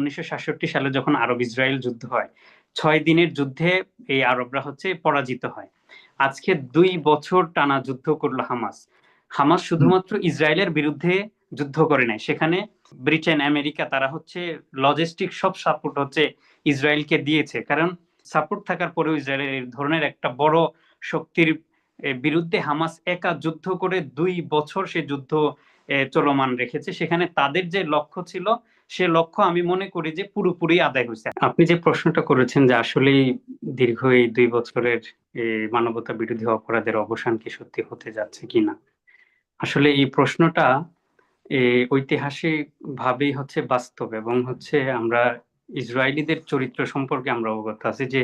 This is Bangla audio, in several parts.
উনিশশো সাতষট্টি সালে যখন আরব ইসরায়েল যুদ্ধ হয়, ছয় দিনের যুদ্ধে এই আরবরা হচ্ছে পরাজিত হয়। আজকে দুই বছর টানা যুদ্ধ করল হামাস। হামাস শুধুমাত্র ইসরায়েলের বিরুদ্ধে যুদ্ধ করে নাই, সেখানে ব্রিটেন, আমেরিকা তারা হচ্ছে লজিস্টিক সব সাপোর্ট হচ্ছে ইসরায়েলকে দিয়েছে। কারণ সাপোর্ট থাকার পরেও ইসরায়েলের এই ধরনের একটা বড় শক্তির বিরুদ্ধে হামাস একা যুদ্ধ করে দুই বছর সে যুদ্ধ চলমান রেখেছে। সেখানে তাদের যে লক্ষ্য ছিল সে লক্ষ্য আমি মনে করি যে পুরোপুরি আদায় হয়েছে। আপনি যে প্রশ্নটা করেছেন যে আসলে দীর্ঘ এই দুই বছরের মানবতা বিরোধী অপরাধের অবসান কি সত্যি হতে যাচ্ছে কিনা আসলে এই প্রশ্নটা ঐতিহাসিক ভাবেই হচ্ছে বাস্তব এবং হচ্ছে আমরা ইসরায়েলিদের চরিত্র সম্পর্কে আমরা অবগত আছি যে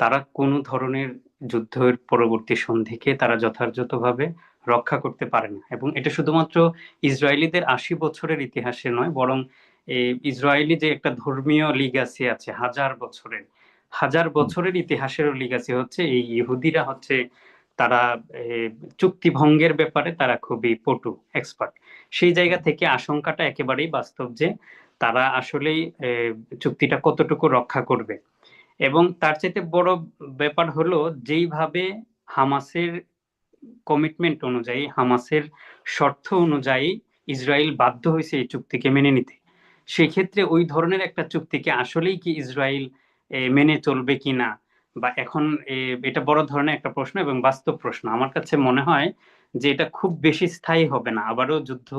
তারা কোনো ধরনের যুদ্ধের পরবর্তী সন্ধিকে তারা যথাযথভাবে রক্ষা করতে পারে না। এবং এটা শুধুমাত্র ইসরায়েলিদের আশি বছরের ইতিহাসে নয়, বরং ইসরায়েলি যে একটা ধর্মীয় লিগাসি আছে, হাজার বছরের হাজার বছরের ইতিহাসের লিগাসি হচ্ছে, এই ইহুদিরা হচ্ছে তারা চুক্তি ভঙ্গের ব্যাপারে তারা খুবই পটু এক্সপার্ট সেই জায়গা থেকে আশঙ্কাটা একেবারেই বাস্তব যে তারা আসলেই চুক্তিটা কতটুকু রক্ষা করবে। এবং তার চাইতে বড় ব্যাপার হলো যেইভাবে হামাসের কমিটমেন্ট অনুযায়ী, হামাসের শর্ত অনুযায়ী ইসরায়েল বাধ্য হয়েছে এই চুক্তিকে মেনে নিতে। সেক্ষেত্রে ওই ধরনের একটা চুক্তিকে আসলেই কি ইসরায়েল মেনে চলবে কি না? বা এখন এটা বড় ধরনের একটা প্রশ্ন এবং বাস্তব প্রশ্ন। আমার কাছে মনে হয় যে এটা খুব বেশি স্থায়ী হবে না। আবারও যুদ্ধ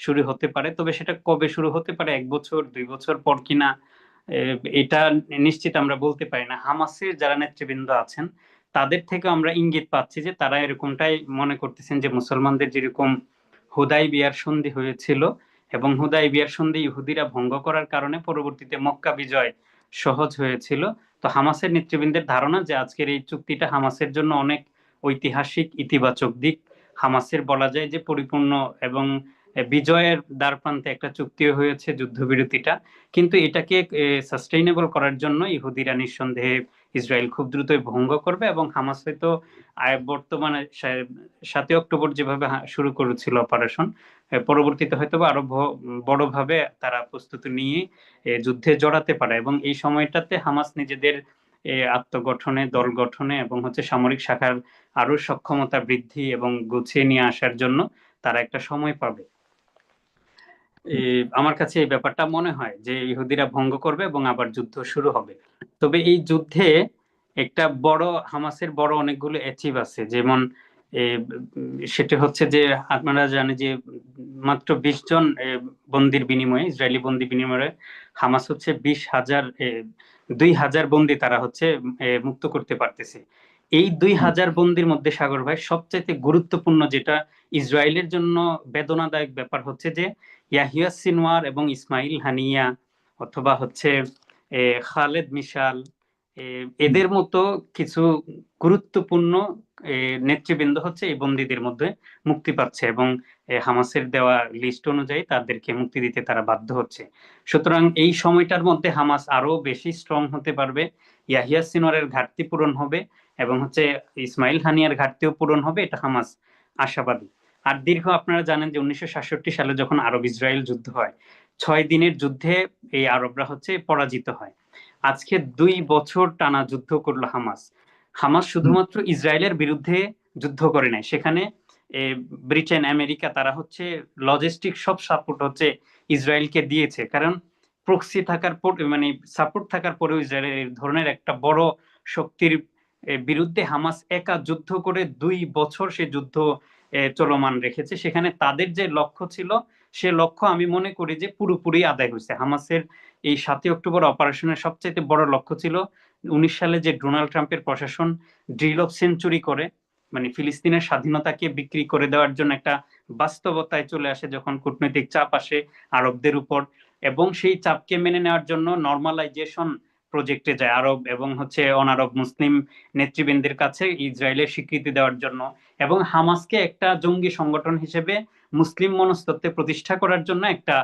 শুরু হতে পারে, তবে সেটা কবে শুরু হতে পারে, এক বছর, দুই বছর পর কিনা এটা নিশ্চিত আমরা বলতে পারি না। হামাসের যারা নেতৃবৃন্দ আছেন, তাদের থেকে আমরা ইঙ্গিত পাচ্ছি যে তারা এরকমটাই মনে করতেছেন যে মুসলমানদের যেরকম হুদাই বিয়ার সন্ধি হয়েছিল এবং হুদাই বিয়ার সন্ধি ইহুদিরা ভঙ্গ করার কারণে পরবর্তীতে মক্কা বিজয় সহজ হয়েছিল। তো হামাসের নেতৃবৃন্দের ধারণা যে আজকের এই চুক্তিটা হামাসের জন্য অনেক ঐতিহাসিক, ইতিবাচক দিক। হামাসের বলা যায় যে পরিপূর্ণ এবং বিজয়ের দ্বার প্রান্তে একটা চুক্তিও হয়েছে যুদ্ধবিরতিটা। কিন্তু এটাকে সাস্টেইনেবল করার জন্য ইহুদিরা নিঃসন্দেহে ইসরায়েল খুব দ্রুতই ভঙ্গ করবে এবং হামাস হয়তো বর্তমানে সাতই অক্টোবর যেভাবে শুরু করেছিল অপারেশন পরবর্তীতে হয়তো আরও বড়ভাবে তারা প্রস্তুতি নিয়ে যুদ্ধে জড়াতে পারে এবং এই সময়টাতে হামাস নিজেদের আত্মগঠনে, দল গঠনে এবং হচ্ছে সামরিক শাখার আরও সক্ষমতা বৃদ্ধি এবং গুছিয়ে নিয়ে আসার জন্য তারা একটা সময় পাবে। আমার কাছে এই ব্যাপারটা মনে হয় যে ইহুদিরা ভঙ্গ করবে এবং আবার যুদ্ধ শুরু হবে। তবে এই যুদ্ধে একটা বড়, হামাসের বড় অনেকগুলো অ্যাচিভ আছে। যেমন সেটা হচ্ছে যে আপনারা জানেন যে মাত্র বিশ জন বন্দির বিনিময়ে ইসরায়েলি বন্দি বিনিময়ে হামাস হচ্ছে বিশ হাজার দুই হাজার বন্দি তারা হচ্ছে মুক্ত করতে পারতেছে। এই দুই হাজার বন্দির মধ্যে সাগর ভাই সবচাইতে গুরুত্বপূর্ণ যেটা ইসরায়েলের জন্য বেদনাদায়ক ব্যাপার হচ্ছে যে ইয়াহিয়া সিনওয়ার এবং ইসমাইল হানিয়া অথবা হচ্ছে খালেদ মিশাল এদের মতো কিছু গুরুত্বপূর্ণ নেতৃবৃন্দ হচ্ছে এই বন্দীদের মধ্যে মুক্তি পাচ্ছে এবং হামাসের দেওয়া লিস্ট অনুযায়ী তাদেরকে মুক্তি দিতে তারা বাধ্য হচ্ছে। সুতরাং এই সময়টার মধ্যে হামাস আরও বেশি স্ট্রং হতে পারবে। ইয়াহিয়া সিনোয়ারের ঘাটতি পূরণ হবে এবং হচ্ছে ইসমাইল হানিয়ার ঘাটতিও পূরণ হবে, এটা হামাস আশাবাদী। আর দীর্ঘ আপনারা জানেন যে উনিশশো সাতষট্টি সালে যখন আরব ইসরায়েল যুদ্ধ হয়, ছয় দিনের যুদ্ধে এই আরবরা হচ্ছে পরাজিত হয়। আজকে দুই বছর টানা যুদ্ধ করল হামাস। হামাস শুধুমাত্র ইসরায়েলের বিরুদ্ধে যুদ্ধ করে নাই। সেখানে ব্রিটেন আমেরিকা তারা হচ্ছে লজিস্টিক সব সাপোর্ট হচ্ছে ইসরায়েলকে দিয়েছে। কারণ প্রক্সি থাকার পর মানে সাপোর্ট থাকার পরেও ইসরায়েলের ধরনের একটা বড় শক্তির বিরুদ্ধে হামাস একা যুদ্ধ করে দুই বছর সে যুদ্ধ চলমান রেখেছে। সেখানে তাদের যে লক্ষ্য ছিল সে লক্ষ্য আমি মনে করি যে পুরোপুরি আদায় হয়েছে। হামাসের এই সাতই অক্টোবর অপারেশনের সবচাইতে বড় লক্ষ্য ছিল উনিশ সালে যে ডোনাল্ড ট্রাম্পের প্রশাসন ড্রিল অফ সেঞ্চুরি করে মানে ফিলিস্তিনের স্বাধীনতাকে বিক্রি করে দেওয়ার জন্য একটা বাস্তবতায় চলে আসে যখন কূটনৈতিক চাপ আসে আরবদের উপর এবং সেই চাপকে মেনে নেওয়ার জন্য নর্মালাইজেশন প্রজেক্টে যায় আরব এবং হচ্ছে অনারব মুসলিম নেতৃবৃন্দের কাছে ইসরায়েলের স্বীকৃতি দেওয়ার জন্য এবং হামাসকে একটা জঙ্গি সংগঠন হিসেবে মুসলিম মনস্তত্ত্বে প্রতিষ্ঠা করার জন্য একটা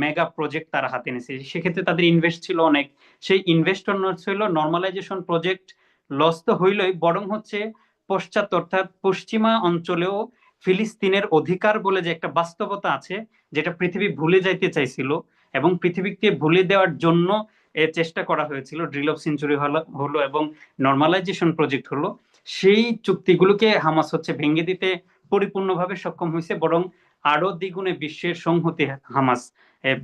মেগা প্রজেক্ট তারা হাতে নিয়েছে সেক্ষেত্রে তাদের ইনভেস্ট ছিল অনেক। সেই ইনভেস্ট ছিল নর্মালাইজেশন প্রজেক্ট লস তো হইলই, বরং হচ্ছে পশ্চাৎ অর্থাৎ পশ্চিমা অঞ্চলেও ফিলিস্তিনের অধিকার বলে যে একটা বাস্তবতা আছে, যেটা পৃথিবী ভুলে যাইতে চাইছিল এবং পৃথিবীকে ভুলে দেওয়ার জন্য এ চেষ্টা করা হয়েছিল ড্রিল অফ সেঞ্চুরি হলো এবং নর্মালাইজেশন প্রজেক্ট হলো। সেই চুক্তিগুলোকে হামাস হচ্ছে ভেঙে দিতে পরিপূর্ণভাবে সক্ষম হয়েছে, বরং আরও দ্বিগুণে বিশ্বের সংহতি হামাস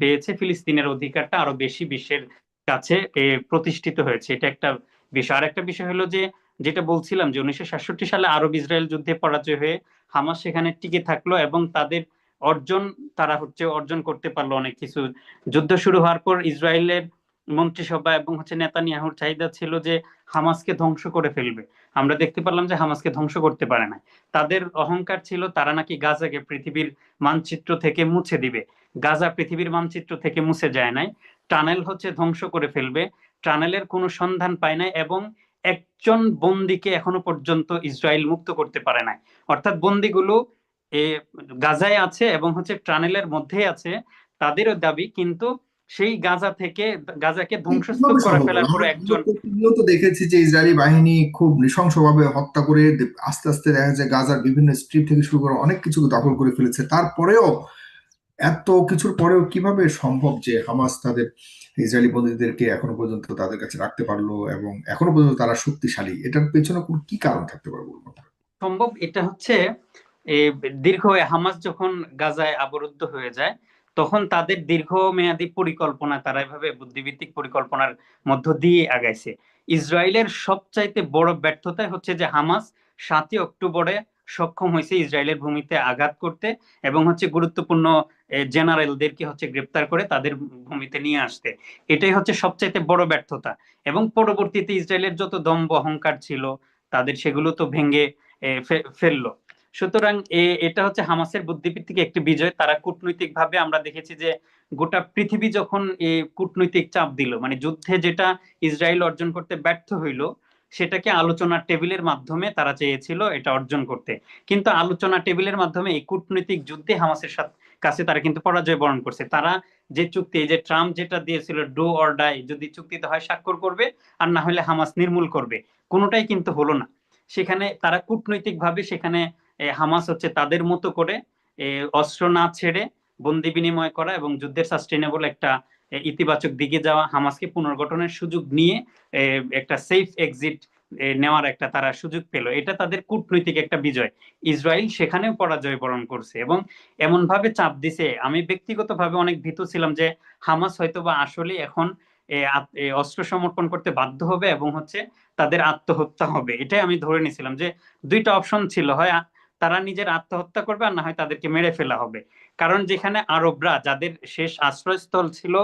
পেয়েছে। ফিলিস্তিনের অধিকারটা আরও বেশি বিশ্বের কাছে প্রতিষ্ঠিত হয়েছে। এটা একটা বিষয়। আর একটা বিষয় হলো যে, যেটা বলছিলাম যে, উনিশশো সাতষট্টি সালে আরব ইসরায়েল যুদ্ধে পরাজয় হয়ে হামাস সেখানে টিকে থাকল এবং তাদের অর্জন, তারা হচ্ছে অর্জন করতে পারল অনেক কিছু। যুদ্ধ শুরু হওয়ার পর ইসরায়েলের মন্ত্রিসভা এবং হচ্ছে নেতানিয়াহুর চাহিদা ছিল যে হামাসকে ধ্বংস করে ফেলবে। আমরা দেখতে পারলাম যে হামাসকে ধ্বংস করতে পারে না তাদের অহংকার ছিল, তারা নাকি গাজাকে পৃথিবীর মানচিত্র থেকে মুছে দিবে। গাজা পৃথিবীর মানচিত্র থেকে মুছে যায় নাই। টানেল হচ্ছে ধ্বংস করে ফেলবে। টানেলের কোনো সন্ধান পায় নাই এবং একজন বন্দিকে এখনও পর্যন্ত ইসরায়েল মুক্ত করতে পারে নাই। অর্থাৎ বন্দিগুলো এ, গাজায় আছে এবং হচ্ছে টানেলের মধ্যে আছে। তাদেরও দাবি, কিন্তু সেই গাজা থেকে গাজাকে ধ্বংসস্তূপ করে ফেলার পরে একজন তো দেখেছি যে ইসরায়েলি বাহিনী খুব নৃশংসভাবে হত্যা করে আস্তে আস্তে দেখা যায় গাজার বিভিন্ন স্ট্রিট থেকে শুরু করে অনেক কিছু দখল করে ফেলেছে। তারপরেও এত কিছুর পরেও কীভাবে সম্ভব যে হামাস তাদের ইসরায়েলি বন্দীদেরকে এখনও পর্যন্ত তাদের কাছে রাখতে পারল এবং এখনও পর্যন্ত তারা শক্তিশালী এটার পেছনে কোন কি কারণ থাকতে পারে বলব সম্ভব এটা হচ্ছে দীর্ঘ হামাস যখন গাজায় আবরুদ্ধ হয়ে যায় তখন তাদের দীর্ঘমেয়াদী পরিকল্পনা তারা এভাবে বুদ্ধিভিত্তিক পরিকল্পনার মধ্য দিয়ে আগাইছে। ইসরায়েলের সবচাইতে বড় ব্যর্থতাই হচ্ছে যে হামাস সাতই অক্টোবরে সক্ষম হয়েছে ইসরায়েলের ভূমিতে আঘাত করতে এবং হচ্ছে গুরুত্বপূর্ণ জেনারেলদেরকে হচ্ছে গ্রেপ্তার করে তাদের ভূমিতে নিয়ে আসতে। এটাই হচ্ছে সবচাইতে বড় ব্যর্থতা এবং পরবর্তীতে ইসরায়েলের যত দম্ব অহংকার ছিল তাদের সেগুলো তো ভেঙে ফেলল। সুতরাং এটা হচ্ছে হামাসের বুদ্ধিভিত্তিক একটি বিজয়। তারা কূটনৈতিক ভাবে আমরা দেখেছি যে গোটা পৃথিবী যখন কূটনৈতিক চাপ দিল মানে যুদ্ধে যেটা ইসরায়েল অর্জন করতে ব্যর্থ হইল, সেটাকে আলোচনার টেবিলের মাধ্যমে তারা চেয়েছিল এটা অর্জন করতে। কিন্তু আলোচনা টেবিলের মাধ্যমে এই কূটনৈতিক যুদ্ধে হামাসের কাছে তারা কিন্তু পরাজয় বরণ করছে। তারা যে চুক্তি যে ট্রাম্প যেটা দিয়েছিল ডো অর ডাই যদি চুক্তিতে হয় স্বাক্ষর করবে, আর না হলে হামাস নির্মূল করবে। কোনোটাই কিন্তু হলো না। সেখানে তারা কূটনৈতিক ভাবে সেখানে হামাস হচ্ছে তাদের মতো করে অস্ত্র না ছেড়ে বন্দি বিনিময় করা এবং যুদ্ধের সাস্টেনেবল একটা ইতিবাচক দিকে যাওয়া হামাসকে পুনর্গঠনের সুযোগ নিয়ে একটা সেফ এক্সিট নেওয়ার একটা তারা সুযোগ পেল। এটা তাদের কূটনৈতিক একটা বিজয়। ইসরায়েল সেখানেও পরাজয় বরণ করছে এবং এমন ভাবে চাপ দিছে। আমি ব্যক্তিগতভাবে অনেক ভীত ছিলাম যে হামাস হয়তো বা আসলে এখন অস্ত্র সমর্পণ করতে বাধ্য হবে এবং হচ্ছে তাদের আত্মহত্যা হবে। এটাই আমি ধরে নিয়েছিলাম যে দুইটা অপশন ছিল। হয় তারা নিজের আত্মহত্যা করবে আর না হয় তাদেরকে মেরে ফেলা হবে। কারণ যেখানে আরবরা, যাদের শেষ আশ্রয়স্থল ছিল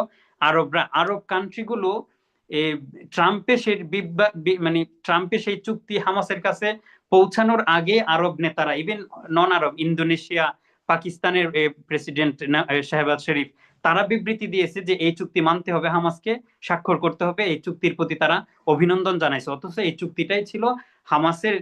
আরবরা, আরব কান্ট্রিগুলো ট্রাম্পের সেই মানে ট্রাম্পের সেই চুক্তি হামাসের কাছে পৌঁছানোর আগে আরব নেতারা ইভেন নন আরব ইন্দোনেশিয়া পাকিস্তানের প্রেসিডেন্ট শাহবাজ শরীফ, তারা বিবৃতি দিয়েছে যে এই চুক্তি মানতে হবে হামাসকে, স্বাক্ষর করতে হবে, এই চুক্তির প্রতি তারা অভিনন্দন জানাইছে। অথচ এই চুক্তিটাই ছিল হামাসের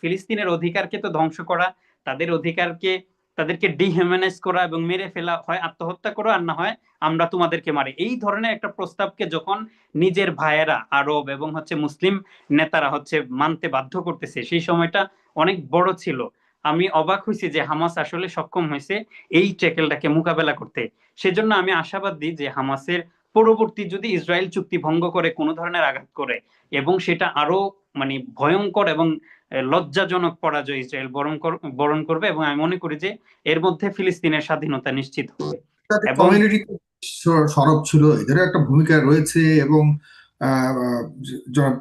ফিলিস্তিনের অধিকারকে তো ধ্বংস করা, তাদের অধিকারকে, তাদেরকে ডিহিউম্যানাইজ করা এবং মেরে ফেলা হয়, আত্মহত্যা করো আর না হয় আমরা তোমাদেরকে মারি। এই ধরনের একটা প্রস্তাবকে যখন নিজের ভাইয়েরা আরব এবং হচ্ছে মুসলিম নেতারা হচ্ছে মানতে বাধ্য করতেছে, সেই সময়টা অনেক বড় ছিল। আমি অবাক হয়েছি যে হামাস আসলে সক্ষম হয়েছে এই ট্রেকেলটাকে মোকাবেলা করতে। সেজন্য আমি আশাবাদ দিই যে হামাসের পরবর্তী যদি ইসরায়েল চুক্তি ভঙ্গ করে কোনো ধরনের আঘাত করে এবং সেটা আরও মানে ভয়ঙ্কর এবং লজ্জাজনক পরাজয় ইসরায়েল বরণ বরণ করবে এবং আমি মনে করি যে এর মধ্যে ফিলিস্তিনের স্বাধীনতা নিশ্চিত হবে। সরব ছিল। এদের একটা ভূমিকা রয়েছে এবং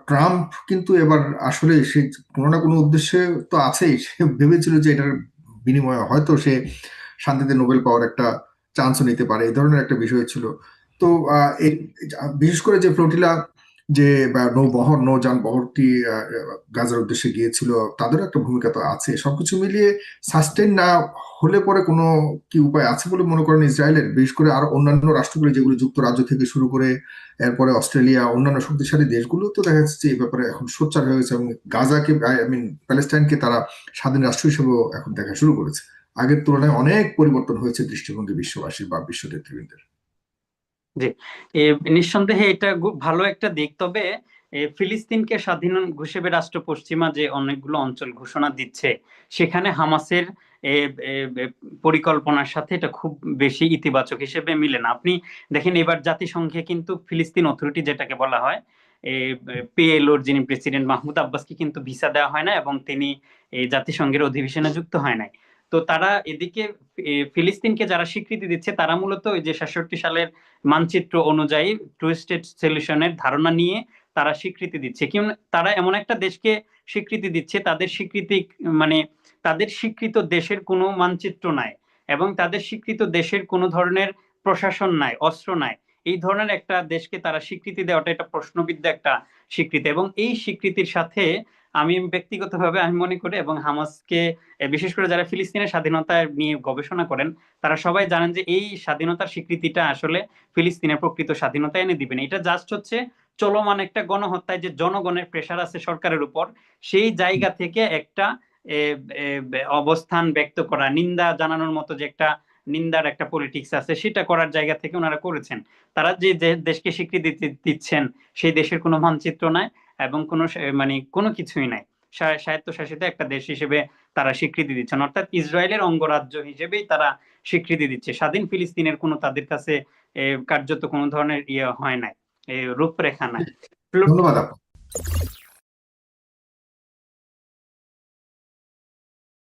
ট্রাম্প কিন্তু এবার আসলে সে কোনো না কোনো উদ্দেশ্যে তো আছেই। সে ভেবেছিল যে এটার বিনিময়ে হয়তো সে শান্তিতে নোবেল পাওয়ার একটা চান্সও নিতে পারে। এই ধরনের একটা বিষয় ছিল। তো বিশেষ করে যে ফ্লোটিলা যে নৌবহর, নৌযান বহরটি গাজার উদ্দেশ্যে গিয়েছিল, তাদেরও একটা ভূমিকা তো আছে। সবকিছু মিলিয়ে সাস্টেন না হলে পরে কোনো কি উপায় আছে বলে মনে করেন ইসরায়েলের? বিশেষ করে আরও অন্যান্য রাষ্ট্রগুলি যেগুলো যুক্তরাজ্য থেকে শুরু করে, এরপরে অস্ট্রেলিয়া, অন্যান্য শক্তিশালী দেশগুলো তো দেখা যাচ্ছে এই ব্যাপারে এখন সোচ্চার হয়ে গেছে এবং গাজাকে আই মিন প্যালেস্টাইনকে তারা স্বাধীন রাষ্ট্র হিসেবেও এখন দেখা শুরু করেছে। আগের তুলনায় অনেক পরিবর্তন হয়েছে দৃষ্টিভঙ্গি বিশ্ববাসীর বা বিশ্ব নেতৃবৃন্দের। জি। নিঃসন্দেহে এটা ভালো একটা দিক। তবে ফিলিস্তিনকে স্বাধীন হিসেবে রাষ্ট্র পশ্চিমা যে অনেকগুলো অঞ্চল ঘোষণা দিচ্ছে, সেখানে হামাসের পরিকল্পনার সাথে এটা খুব বেশি ইতিবাচক হিসেবে মিলে না। আপনি দেখেন, এবার জাতিসংঘে কিন্তু ফিলিস্তিন অথরিটি যেটাকে বলা হয় পিএলওর যিনি প্রেসিডেন্ট মাহমুদ আব্বাসকে কিন্তু ভিসা দেওয়া হয় না এবং তিনি জাতিসংঘের অধিবেশনে যুক্ত হয় নাই। তো তারা এদিকে ফিলিস্তিনকে যারা স্বীকৃতি দিচ্ছে, তারা মূলত ওই যে সাতষট্টি সালের মানচিত্র অনুযায়ী টু স্টেট সলিউশনের ধারণা নিয়ে তারা স্বীকৃতি দিচ্ছে। কিন্তু তারা এমন একটা দেশকে স্বীকৃতি দিচ্ছে, তাদের স্বীকৃতি মানে তাদের স্বীকৃত দেশের কোনো মানচিত্র নাই এবং তাদের স্বীকৃত দেশের কোনো ধরনের প্রশাসন নাই, অস্ত্র নাই। এই ধরনের একটা দেশকে তারা স্বীকৃতি দেওয়াটা এটা প্রশ্নবিদ্ধ একটা স্বীকৃতি এবং এই স্বীকৃতির সাথে আমি ব্যক্তিগতভাবে আমি মনে করি এবং হামাসকে বিশেষ করে যারা ফিলিস্তিনের স্বাধীনতা নিয়ে গবেষণা করেন, তারা সবাই জানেন যে এই স্বাধীনতার স্বীকৃতিটা আসলে ফিলিস্তিনের প্রকৃত স্বাধীনতা এনে দিবেন। এটা জাস্ট হচ্ছে চলমান একটা গণহত্যায় যে জনগণের প্রেশার আছে সরকারের উপর, সেই জায়গা থেকে একটা অবস্থান ব্যক্ত করা, নিন্দা জানানোর মতো যে একটা নিন্দার একটা পলিটিক্স আছে, সেটা করার জায়গা থেকে ওনারা করেছেন। তারা যে- দেশকে স্বীকৃতি দিচ্ছেন, সেই দেশের কোনো মানচিত্র নাই। এবং কোনো মানে কোনো কিছুই নাই। স্বায়ত্তশাসিত একটা দেশ হিসেবে তারা স্বীকৃতি দিচ্ছেন। অর্থাৎ ইসরায়েলের অঙ্গরাজ্য হিসেবেই তারা স্বীকৃতি দিচ্ছে। স্বাধীন ফিলিস্তিনের কোনো তাদের কাছে কার্যত কোনো ধরনের ইয়ে হয় নাই। রূপরেখা নাই। ধন্যবাদ